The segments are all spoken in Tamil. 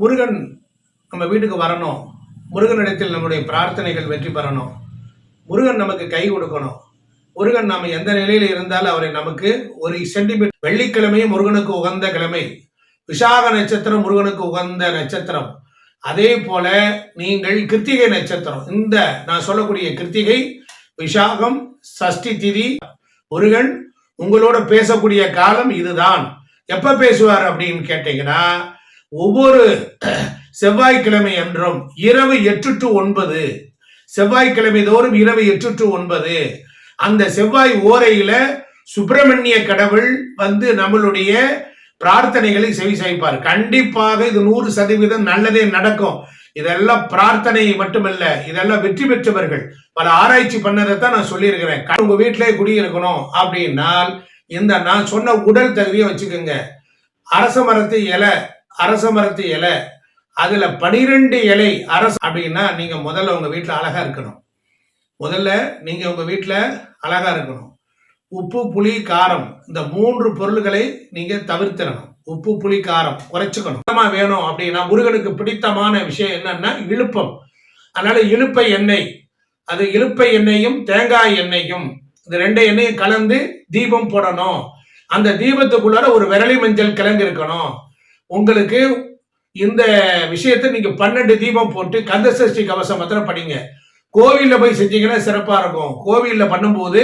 முருகன் நம்ம வீட்டுக்கு வரணும். முருகனிடத்தில் நம்முடைய பிரார்த்தனைகள் வெற்றி பெறணும். முருகன் நமக்கு கை கொடுக்கணும். முருகன் நாம் எந்த நிலையில இருந்தாலும் அவரை நமக்கு ஒரு சென்டிமீட்டர் வெள்ளிக்கிழமையும் முருகனுக்கு உகந்த கிழமை. விசாக நட்சத்திரம் முருகனுக்கு உகந்த நட்சத்திரம். அதே போல நீங்கள் கிருத்திகை நட்சத்திரம். இந்த நான் சொல்லக்கூடிய கிருத்திகை விசாகம் சஷ்டி திதி. முருகன் உங்களோட பேசக்கூடிய காலம் இதுதான். எப்ப பேசுவார் அப்படின்னு கேட்டீங்கன்னா ஒவ்வொரு செவ்வாய்க்கிழமை என்றும் இரவு எட்டு டு ஒன்பது. செவ்வாய்க்கிழமை தோறும் இரவு எட்டு டு ஒன்பது. அந்த செவ்வாய் ஓரையில சுப்பிரமணிய கடவுள் வந்து நம்மளுடைய பிரார்த்தனைகளை செவி சாய்ப்பார் கண்டிப்பாக இது நூறு சதவீதம் நல்லதே நடக்கும். இதெல்லாம் பிரார்த்தனை மட்டுமல்ல இதெல்லாம் வெற்றி பெற்றவர்கள். பல ஆராய்ச்சி பண்ணதை தான் நான் சொல்லியிருக்கிறேன். உங்க வீட்டிலே குடியிருக்கணும் அப்படின்னால் இந்த நான் சொன்ன உடல் தகுதியை வச்சுக்கோங்க. அரச மரத்து இலை அரச மரத்து இலை அதுல பனிரெண்டு இலை அரசு அப்படின்னா நீங்க முதல்ல உங்க வீட்டில் அழகா இருக்கணும். முதல்ல நீங்க உங்க வீட்டில் அழகா இருக்கணும். உப்பு புளி காரம் இந்த மூன்று பொருள்களை நீங்க தவிர்த்திடணும். உப்பு புளி காரம் குறைச்சிக்கணும். வேணும் அப்படின்னா முருகனுக்கு பிடித்தமான விஷயம் என்னன்னா இழுப்பம். அதனால இழுப்பை எண்ணெய். அது இழுப்பை எண்ணெயும் தேங்காய் எண்ணெயும் இந்த ரெண்டு எண்ணெயும் கலந்து தீபம் போடணும். அந்த தீபத்துக்குள்ளார ஒரு விரலி மஞ்சள் கிழங்கு இருக்கணும். உங்களுக்கு இந்த விஷயத்தை நீங்க பன்னெண்டு தீபம் போட்டு கந்த சஷ்டி கவசம் மாத்திரம் படிங்க. கோவிலில் போய் செஞ்சீங்கன்னா சிறப்பாக இருக்கும். கோவிலில் பண்ணும்போது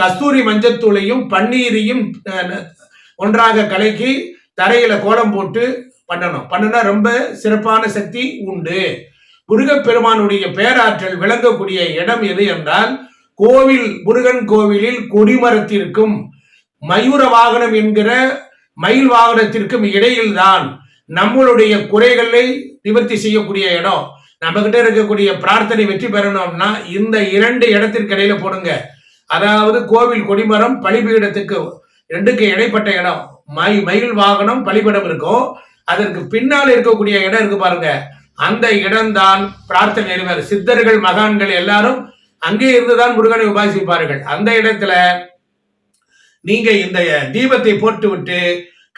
கஸ்தூரி மஞ்சத்தூளையும் பன்னீரையும் ஒன்றாக கலக்கி தரையில கோலம் போட்டு பண்ணணும். பண்ணுனா ரொம்ப சிறப்பான சக்தி உண்டு. முருகப்பெருமானுடைய பேராற்றல் விளங்கக்கூடிய இடம் எது என்றால் கோவில் முருகன் கோவிலில் கொடிமரத்திற்கும் மயூர வாகனம் என்கிற மயில் வாகனத்திற்கும் இடையில்தான் நம்மளுடைய குறைகளை நிவர்த்தி செய்யக்கூடிய இடம். நம்ம கிட்ட இருக்கக்கூடிய பிரார்த்தனை வெற்றி பெறணும்னா இந்த இரண்டு இடத்திற்கு இடையில போடுங்க. அதாவது கோவில் கொடிமரம் பலிபீடத்துக்கு ரெண்டுக்கு இடைப்பட்ட இடம். மை மயில் வாகனம் பலிபீடம் இருக்கும். அதற்கு பின்னால் இருக்கக்கூடிய இடம் இருக்கு பாருங்க. அந்த இடம்தான் பிரார்த்தனை நிறைவேறு. சித்தர்கள் மகான்கள் எல்லாரும் அங்கே இருந்துதான் முருகனை உபாசிப்பார்கள். அந்த இடத்துல நீங்க இந்த தீபத்தை போட்டுவிட்டு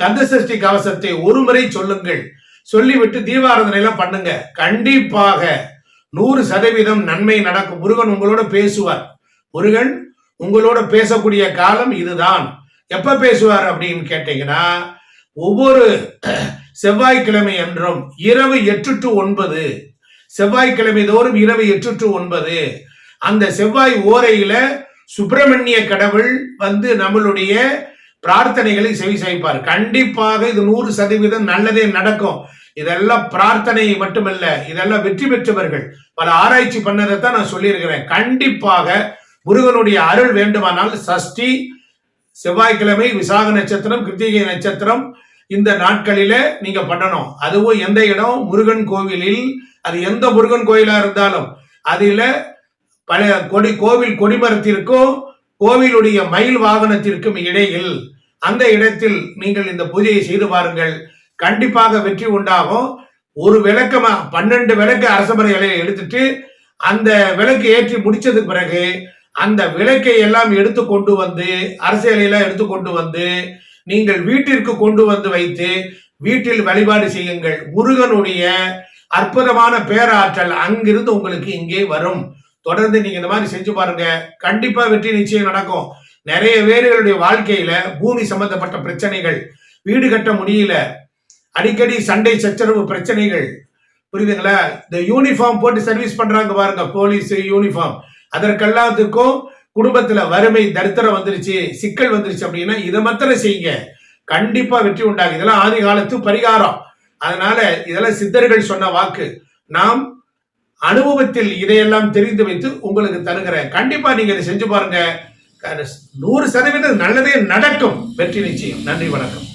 கந்தசஷ்டி கவசத்தை ஒரு முறை சொல்லுங்கள். சொல்லிவிட்டு தீபாராதனை எல்லாம் பண்ணுங்க. கண்டிப்பாக நூறு சதவீதம் நன்மை நடக்கும். முருகன் உங்களோட பேசுவார். முருகன் உங்களோட பேசக்கூடிய காலம் இதுதான். எப்ப பேசுவார் அப்படின்னு கேட்டீங்கன்னா ஒவ்வொரு செவ்வாய்க்கிழமை என்றும் இரவு எட்டு டு ஒன்பது செவ்வாய்க்கிழமை தோறும் இரவு எட்டு டு ஒன்பது அந்த செவ்வாய் ஓரையில சுப்பிரமணிய கடவுள் வந்து நம்மளுடைய பிரார்த்தனைகளை செவி சாய்ப்பார். கண்டிப்பாக இது நூறு சதவீதம் நல்லதே நடக்கும். இதெல்லாம் பிரார்த்தனை மட்டுமல்ல இதெல்லாம் வெற்றி பெற்றவர்கள். பல ஆராய்ச்சி பண்ணதை தான் நான் சொல்லியிருக்கிறேன். கண்டிப்பாக முருகனுடைய அருள் வேண்டுமானால் சஷ்டி செவ்வாய்க்கிழமை விசாக நட்சத்திரம் கிருத்திகை நட்சத்திரம் இந்த நாட்களில நீங்க பண்ணணும். அதுவும் எந்த இடம்? முருகன் கோவிலில். அது எந்த முருகன் கோயிலா இருந்தாலும். அதில பல கொடி கோவில் கொடிமரத்திற்கும் கோவிலுடைய மயில் வாகனத்திற்கும் இடையில் அந்த இடத்தில் நீங்கள் இந்த பூஜையை செய்து பாருங்கள். கண்டிப்பாக வெற்றி உண்டாகும். ஒரு விளக்கமா பன்னெண்டு விளக்கு அரசமர இலையை எடுத்துட்டு அந்த விளக்கு ஏற்றி முடிச்சதுக்கு பிறகு அந்த விளக்கை எல்லாம் எடுத்து கொண்டு வந்து அரசு இலையெல்லாம் எடுத்து கொண்டு வந்து நீங்கள் வீட்டிற்கு கொண்டு வந்து வைத்து வீட்டில் வழிபாடு செய்யுங்கள். முருகனுடைய அற்புதமான பேராற்றல் அங்கிருந்து உங்களுக்கு இங்கே வரும். தொடர்ந்து நீங்க இந்த மாதிரி செஞ்சு பாருங்க. கண்டிப்பா வெற்றி நிச்சயம் நடக்கும். நிறைய பேர்களுடைய வாழ்க்கையில பூமி சம்பந்தப்பட்ட பிரச்சனைகள் வீடு கட்ட முடியல அடிக்கடி சண்டை சச்சரவு பிரச்சனைகள். புரியுதுங்களா? இந்த யூனிஃபார்ம் போட்டு சர்வீஸ் பண்றாங்க பாருங்க போலீஸ் யூனிஃபார்ம் அதற்கெல்லாத்துக்கும் குடும்பத்துல வறுமை தரித்திரம் வந்துருச்சு சிக்கல் வந்துருச்சு அப்படின்னா இதை மாத்திரம் செய்யுங்க. கண்டிப்பா வெற்றி உண்டாகும். இதெல்லாம் ஆதி காலத்து பரிகாரம். அதனால இதெல்லாம் சித்தர்கள் சொன்ன வாக்கு. நாம் அனுபவத்தில் இதையெல்லாம் தெரிந்து வைத்து உங்களுக்கு தருகிறேன். கண்டிப்பா நீங்க இதை செஞ்சு பாருங்க. நூறு சதவீதம் நல்லதே நடக்கும். வெற்றி நிச்சயம். நன்றி வணக்கம்.